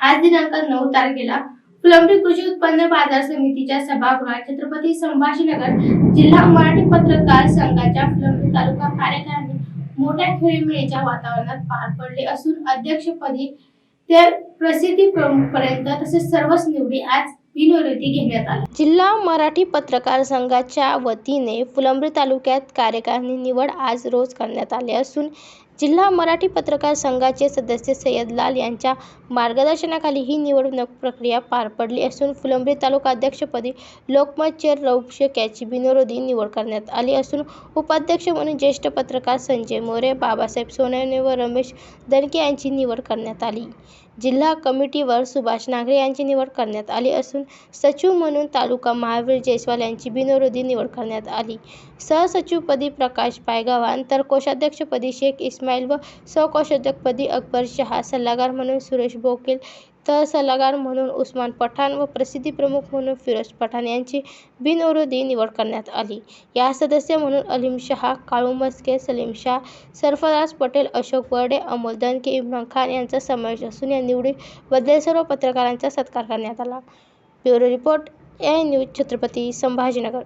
आज दिनांक नऊ तारखेला फुलंब्री कृषी उत्पन्न बाजार समितीच्या सभागृहात छत्रपती संभाजीनगर जिल्हा मराठी पत्रकार संघाच्या फुलंब्री तालुका कार्यकारिणी मोठ्या खेळीमेळीच्या वातावरणात पार पडले असून अध्यक्षपदी ते प्रसिद्धी प्रमुखपर्यंत तसेच सर्वच निवडी आज जिल्हा मराठी पत्रकार संघाच्या वतीने फुलंब्री तालुक्यात कार्यकारिणी निवड आज रोज करण्यात आली असून जिल्हा मराठी पत्रकार संघाचे सदस्य सय्यद लाल यांच्या मार्गदर्शनाखाली ही निवडणूक प्रक्रिया पार पडली असून फुलंब्री तालुका अध्यक्षपदी लोकमत चेर रौफ शेख याची बिनविरोधी निवड करण्यात आली असून उपाध्यक्ष म्हणून ज्येष्ठ पत्रकार संजय मोरे बाबासाहेब सोनवणे व रमेश दणके यांची निवड करण्यात आली. जिल्हा कमिटीवर सुभाष नागरे यांची निवड करण्यात आली असून सचिव म्हणून तालुका महावीर जयस्वाल यांची बिनविरोधी निवड करण्यात आली. सहसचिवपदी प्रकाश पायगावान तर कोषाध्यक्षपदी शेख इस्माईल व सहकोषाध्यक्षपदी अकबर शहा सल्लागार म्हणून सुरेश बोकेल तर सल्लागार म्हणून उस्मान पठाण व प्रसिद्धी प्रमुख म्हणून फिरोज पठाण यांची बिनविरोधी निवड करण्यात आली. या सदस्य म्हणून अलीम शहा काळू मस्के सलीम शाह सरफराज पटेल अशोक वर्डे अमोल दनके इम्रान खान यांचा समावेश असून या निवडीबद्दल सर्व पत्रकारांचा सत्कार करण्यात आला. Bureau report A News Chhatrapati Sambhajinagar.